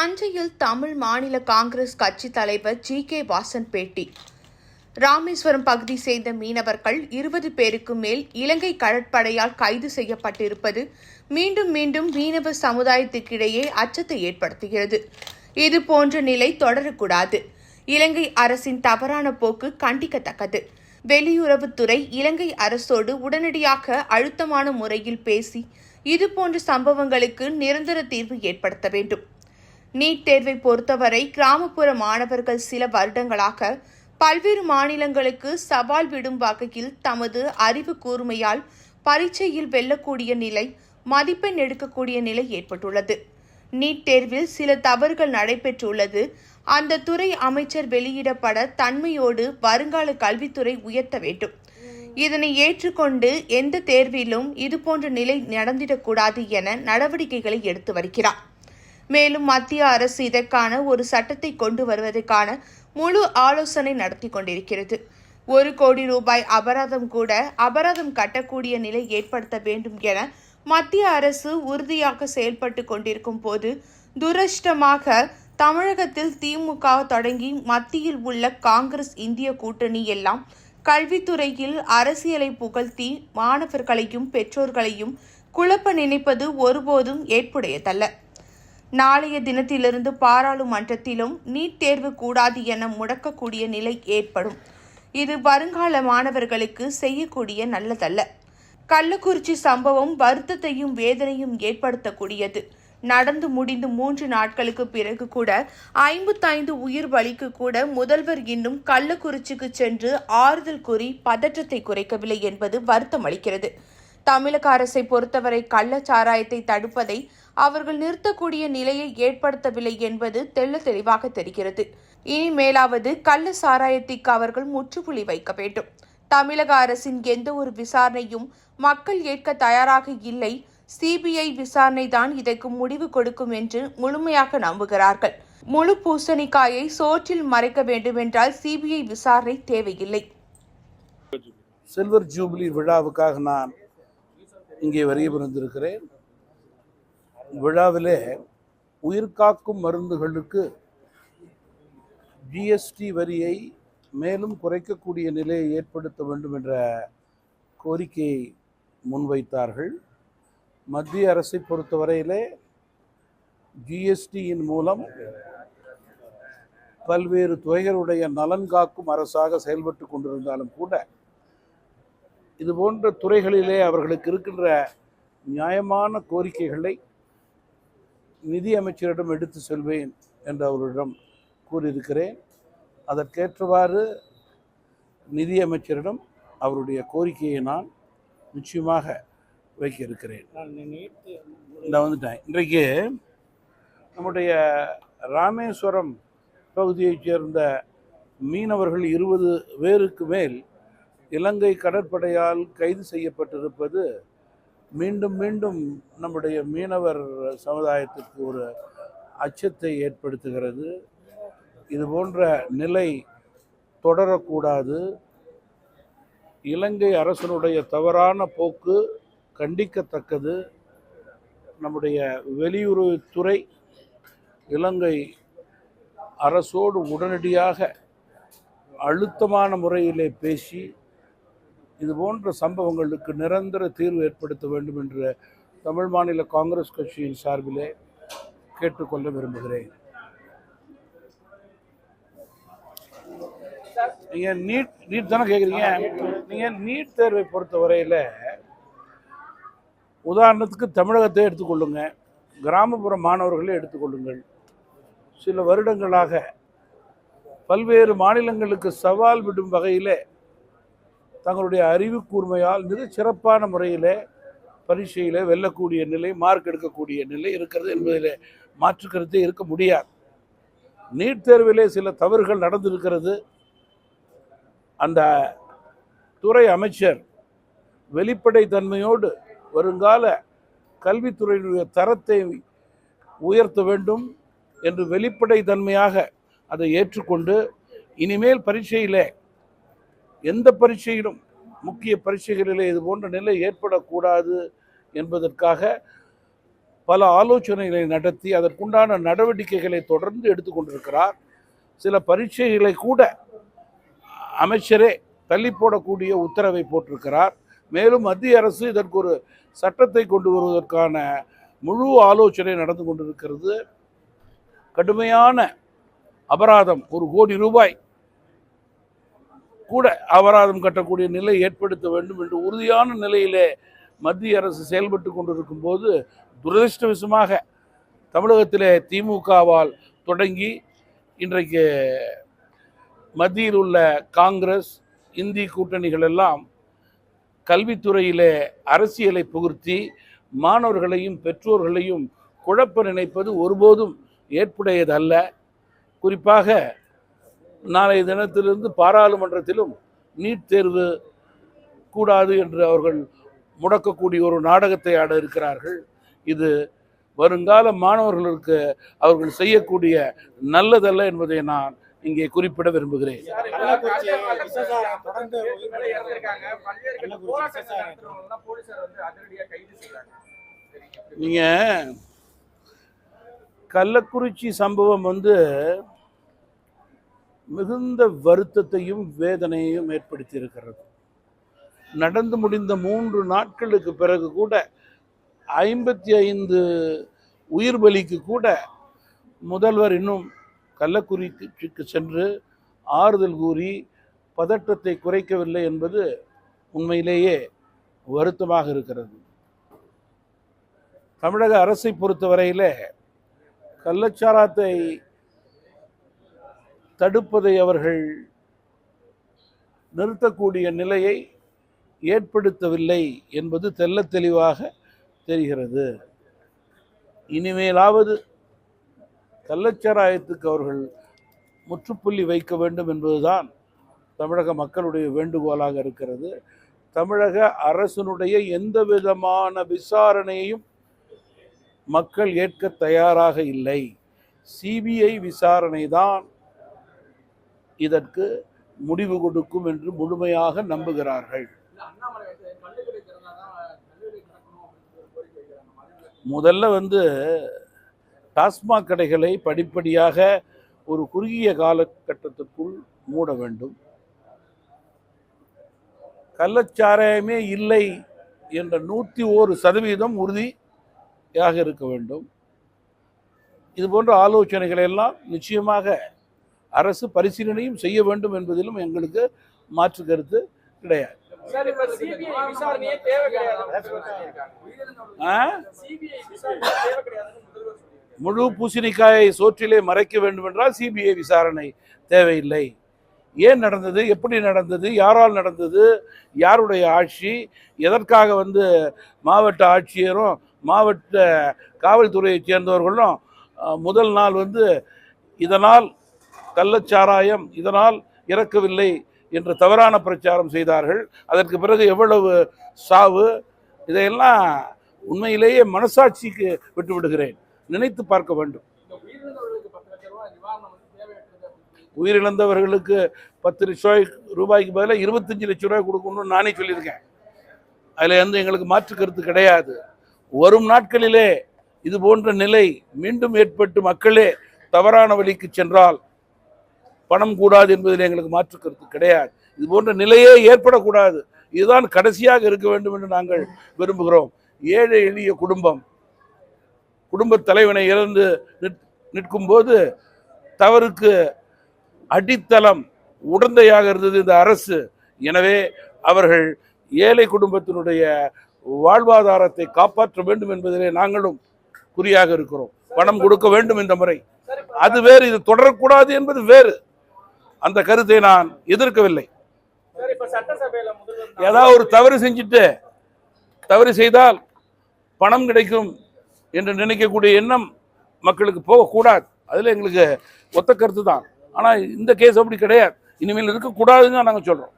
தஞ்சையில் தமிழ் மாநில காங்கிரஸ் கட்சி தலைவர் ஜி கே வாசன் பேட்டி. ராமேஸ்வரம் பகுதி சேர்ந்த மீனவர்கள் இருபது பேருக்கு மேல் இலங்கை கடற்படையால் கைது செய்யப்பட்டிருப்பது மீண்டும் மீண்டும் மீனவ சமுதாயத்துக்கிடையே அச்சத்தை ஏற்படுத்துகிறது. இதுபோன்ற நிலை தொடரக்கூடாது. இலங்கை அரசின் தவறான போக்கு கண்டிக்கத்தக்கது. வெளியுறவுத்துறை இலங்கை அரசோடு உடனடியாக அழுத்தமான முறையில் பேசி இதுபோன்ற சம்பவங்களுக்கு நிரந்தர தீர்வு ஏற்படுத்த வேண்டும். நீட் தேர்வை பொறுத்தவரை கிராமப்புற மாணவர்கள் சில வருடங்களாக பல்வேறு மாநிலங்களுக்கு சவால் விடும் வகையில் தமது அறிவு கூர்மையால் பரீட்சையில் வெல்லக்கூடிய நிலை மதிப்பெண் எடுக்கக்கூடிய நிலை ஏற்பட்டுள்ளது. நீட் தேர்வில் சில தவறுகள் நடைபெற்றுள்ளது. அந்த துறை அமைச்சர் வெளியிடப்பட தன்மையோடு வருங்கால கல்வித்துறை உயர்த்த வேண்டும். இதனை ஏற்றுக்கொண்டு எந்த தேர்விலும் இதுபோன்ற நிலை நடந்திடக்கூடாது என நடவடிக்கைகளை எடுத்து வருகிறார். மேலும் மத்திய அரசு இதற்கான ஒரு சட்டத்தை கொண்டு வருவதற்கான முழு ஆலோசனை நடத்தி கொண்டிருக்கிறது. ஒரு கோடி ரூபாய் அபராதம் கூட அபராதம் கட்டக்கூடிய நிலை ஏற்படுத்த வேண்டும் என மத்திய அரசு உறுதியாக செயல்பட்டு கொண்டிருக்கும் போது துரஷ்டமாக தமிழகத்தில் திமுக தொடங்கி மத்தியில் உள்ள காங்கிரஸ் இந்திய கூட்டணி எல்லாம் கல்வித்துறையில் அரசியலை புகழ்த்தி மாணவர்களையும் பெற்றோர்களையும் குழப்ப நினைப்பது ஒருபோதும் ஏற்புடையதல்ல. நாளைய தினத்திலிருந்து பாராளுமன்றத்திலும் நீட் தேர்வு கூடாது என முடக்கக்கூடிய நிலை ஏற்படும். இது வருங்கால மாணவர்களுக்கு செய்யக்கூடிய நல்லதல்ல. கள்ளக்குறிச்சி சம்பவம் வருத்தத்தையும் வேதனையும் ஏற்படுத்தக்கூடியது. நடந்து முடிந்து மூன்று நாட்களுக்கு பிறகு கூட ஐம்பத்தைந்து உயிர் பலிக்கு கூட முதல்வர் இன்னும் கள்ளக்குறிச்சிக்கு சென்று ஆறுதல் கூறி பதற்றத்தை குறைக்கவில்லை என்பது வருத்தம் அளிக்கிறது தமிழக அரசை பொறுத்தவரை கள்ளச்சாராயத்தை தடுப்பதை அவர்கள் நிறுத்தக்கூடிய நிலையை ஏற்படுத்தவில்லை என்பது தெள்ள தெளிவாக தெரிகிறது. இனிமேலாவது கள்ள சாராயத்திற்கு அவர்கள் முற்றுப்புள்ளி வைக்க வேண்டும். தமிழக அரசின் எந்த ஒரு விசாரணையும் மக்கள் ஏற்க தயாராக இல்லை. சிபிஐ விசாரணை தான் இதற்கு முடிவு கொடுக்கும் என்று முழுமையாக நம்புகிறார்கள். முழு பூசணிக்காயை சோற்றில் மறைக்க வேண்டுமென்றால் சிபிஐ விசாரணை தேவையில்லை. சில்வர் ஜூபிலி விழாவுக்காக நான் இங்கே வருகை புரிந்திருக்கிறேன். விழாவிலே உயிர்காக்கும் மருந்துகளுக்கு ஜிஎஸ்டி வரியை மேலும் குறைக்கக்கூடிய நிலையை ஏற்படுத்த வேண்டும் என்ற கோரிக்கையை முன்வைத்தார்கள். மத்திய அரசை பொறுத்தவரையிலே ஜிஎஸ்டியின் மூலம் பல்வேறு துறைகளுடைய நலன் காக்கும் அரசாக செயல்பட்டு கொண்டிருந்தாலும் கூட இது போன்ற துறைகளிலே அவர்களுக்கு இருக்கின்ற நியாயமான கோரிக்கைகளை நிதி அமைச்சரிடம் எடுத்து செல்வேன் என்று அவரிடம் கூறியிருக்கிறேன். அதற்கேற்றவாறு நிதி அமைச்சரிடம் அவருடைய கோரிக்கையை நான் நிச்சயமாக வைக்க இருக்கிறேன் நான் வந்துட்டேன். இன்றைக்கு நம்முடைய ராமேஸ்வரம் பகுதியைச் சேர்ந்த மீனவர்கள் இருபது பேருக்கு மேல் இலங்கை கடற்படையால் கைது செய்யப்பட்டிருப்பது மீண்டும் மீண்டும் நம்முடைய மீனவர் சமுதாயத்திற்கு ஒரு அச்சத்தை ஏற்படுத்துகிறது. இது போன்ற நிலை தொடரக்கூடாது. இலங்கை அரசனுடைய தவறான போக்கு கண்டிக்கத்தக்கது. நம்முடைய வெளியுறவுத்துறை இலங்கை அரசோடு உடனடியாக அழுத்தமான முறையிலே பேசி இது போன்ற சம்பவங்களுக்கு நிரந்தர தீர்வு ஏற்படுத்த வேண்டும் என்று தமிழ் மாநில காங்கிரஸ் கட்சியின் சார்பிலே கேட்டுக்கொள்ள விரும்புகிறேன். நீங்க நீட் நீட் தானே கேட்குறீங்க நீங்க நீட் தேர்வை பொறுத்த வரையில் உதாரணத்துக்கு தமிழகத்தை எடுத்துக்கொள்ளுங்க. கிராமப்புற மாணவர்களை எடுத்துக்கொள்ளுங்கள். சில வருடங்களாக பல்வேறு மாநிலங்களுக்கு சவால் விடும் வகையிலே தங்களுடைய அறிவு கூர்மையால் மிக சிறப்பான முறையில் பரீட்சையில் வெல்லக்கூடிய நிலை மார்க் எடுக்கக்கூடிய நிலை இருக்கிறது என்பதில் மாற்றுக்கருத்தே இருக்க முடியாது. நீட் தேர்விலே சில தவறுகள் நடந்திருக்கிறது. அந்த துறை அமைச்சர் வெளிப்படை தன்மையோடு வருங்கால கல்வித்துறையினுடைய தரத்தை உயர்த்த வேண்டும் என்று வெளிப்படை தன்மையாக அதை ஏற்றுக்கொண்டு இனிமேல் பரீட்சையிலே எந்த பரீட்சையிலும் முக்கிய பரீட்சைகளிலே இது போன்ற நிலை ஏற்படக்கூடாது என்பதற்காக பல ஆலோசனைகளை நடத்தி அதற்குண்டான நடவடிக்கைகளை தொடர்ந்து எடுத்துக்கொண்டிருக்கிறார் சில பரீட்சைகளை கூட அமைச்சரே தள்ளி போடக்கூடிய உத்தரவை போட்டிருக்கிறார். மேலும் மத்திய அரசு இதற்கு ஒரு சட்டத்தை கொண்டு வருவதற்கான முழு ஆலோசனை நடந்து கொண்டிருக்கிறது. கடுமையான அபராதம் ஒரு கோடி ரூபாய் கூட அபராதம் கட்டக்கூடிய நிலை ஏற்படுத்த வேண்டும் என்று உறுதியான நிலையிலே மத்திய அரசு செயல்பட்டு கொண்டிருக்கும் போது துரதிருஷ்டவசமாக தமிழகத்திலே திமுகவால் தொடங்கி இன்றைக்கு மத்தியில் உள்ள காங்கிரஸ் இந்தி கூட்டணிகள் எல்லாம் கல்வித்துறையிலே அரசியலை புகுத்தி மாணவர்களையும் பெற்றோர்களையும் குழப்ப நினைப்பது ஒருபோதும் ஏற்புடையதல்ல. குறிப்பாக நாளைய தினத்திலிருந்து பாராளுமன்றத்திலும் நீட் தேர்வு கூடாது என்று அவர்கள் முடக்கக்கூடிய ஒரு நாடகத்தை ஆட இருக்கிறார்கள். இது வருங்கால மாணவர்களுக்கு அவர்கள் செய்யக்கூடிய நல்லதல்ல என்பதை நான் இங்கே குறிப்பிட விரும்புகிறேன். நீங்க கள்ளக்குறிச்சி சம்பவம் வந்து மிகுந்த வருத்தத்தையும் வேதனையையும் ஏற்படுத்தி இருக்கிறது நடந்து முடிந்த மூன்று நாட்களுக்கு பிறகு கூட ஐம்பத்தி ஐந்து உயிர் பலிக்கு கூட முதல்வர் இன்னும் கள்ளக்குறிச்சிக்கு சென்று ஆறுதல் கூறி பதட்டத்தை குறைக்கவில்லை என்பது உண்மையிலேயே வருத்தமாக இருக்கிறது. தமிழக அரசை பொறுத்தவரையில் கள்ளச்சாராத்தை தடுப்பதை அவர்கள் நிறுத்தக்கூடிய நிலையை ஏற்படுத்தவில்லை என்பது தெல்ல தெளிவாக தெரிகிறது. இனிமேலாவது கள்ளச்சாராயத்துக்கு அவர்கள் முற்றுப்புள்ளி வைக்க வேண்டும் என்பதுதான் தமிழக மக்களுடைய வேண்டுகோளாக இருக்கிறது. தமிழக அரசினுடைய எந்த விதமான விசாரணையையும் மக்கள் ஏற்க தயாராக இல்லை. சிபிஐ விசாரணை தான் இதற்கு முடிவு கொடுக்கும் என்று முழுமையாக நம்புகிறார்கள். வந்து முதல்ல வந்து டாஸ்மாக் கடைகளை படிப்படியாக ஒரு குறுகிய காலகட்டத்திற்குள் மூட வேண்டும். கள்ளச்சாராயமே இல்லை என்ற நூற்றி ஓரு சதவீதம் உறுதியாக இருக்க வேண்டும். இது போன்ற ஆலோசனைகளை எல்லாம் நிச்சயமாக அரசு பரிசீலனையும் செய்ய வேண்டும் என்பதிலும் எங்களுக்கு மாற்று கருத்து கிடையாது. முழு பூசணிக்காயை சோற்றிலே மறைக்க வேண்டும் என்றால் சிபிஐ விசாரணை தேவையில்லை. ஏன் நடந்தது? எப்படி நடந்தது? யாரால் நடந்தது? யாருடைய ஆட்சி? எதற்காக வந்து மாவட்ட ஆட்சியரும் மாவட்ட காவல்துறையைச் சேர்ந்தவர்களும் முதல் நாள் வந்து இதனால் கள்ளச்சாராயம் இதனால் இறக்கவில்லை என்று தவறான பிரச்சாரம் செய்தார்கள். அதற்கு பிறகு எவ்வளவு சாவு? இதையெல்லாம் உண்மையிலேயே மனசாட்சிக்கு விட்டு விடுகிறேன் நினைத்து பார்க்க வேண்டும். உயிரிழந்தவர்களுக்கு பத்து லட்சம் உயிரிழந்தவர்களுக்கு பத்து லட்சம் ரூபாய்க்கு பதிலாக இருபத்தஞ்சு லட்சம் ரூபாய் கொடுக்கணும்னு நானே சொல்லியிருக்கேன். அதில் வந்து எங்களுக்கு மாற்று கருத்து கிடையாது. வரும் நாட்களிலே இது போன்ற நிலை மீண்டும் ஏற்பட்டு மக்களே தவறான வழிக்கு சென்றால் பணம் கூடாது என்பதில் எங்களுக்கு மாற்று கருத்து கிடையாது. இது போன்ற நிலையே ஏற்படக்கூடாது. இதுதான் கடைசியாக இருக்க வேண்டும் என்று நாங்கள் விரும்புகிறோம். ஏழை எளிய குடும்பம் குடும்பத் தலைவனை இழந்து நிற்- நிற்கும்போது தவறுக்கு அடித்தளம் உடந்தையாக இருந்தது இந்த அரசு. எனவே அவர்கள் ஏழை குடும்பத்தினுடைய வாழ்வாதாரத்தை காப்பாற்ற வேண்டும் என்பதிலே நாங்களும் குறியாக இருக்கிறோம். பணம் கொடுக்க வேண்டும் இந்த முறை. அது வேறு இது தொடரக்கூடாது என்பது வேறு. அந்த கருத்தை நான் எதிர்க்கவில்லை. ஏதாவது ஒரு தவறு செஞ்சுட்டு தவறு செய்தால் பணம் கிடைக்கும் என்று நினைக்கக்கூடிய எண்ணம் மக்களுக்கு போகக்கூடாது. அதில் எங்களுக்கு ஒத்த கருத்து தான். ஆனால் இந்த கேஸ் அப்படி கிடையாது. இனிமேல் இருக்கக்கூடாதுன்னு தான் நாங்கள் சொல்கிறோம்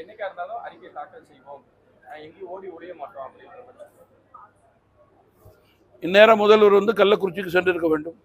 என்னைக்கா இருந்தாலும் அறிக்கை தாக்கல் செய்வோம். எங்கேயும் ஓடி ஒழிய மாட்டோம் அப்படின்ற மாதிரி இந்நேரம் முதல்வர் வந்து கள்ளக்குறிச்சிக்கு சென்றிருக்க வேண்டும்.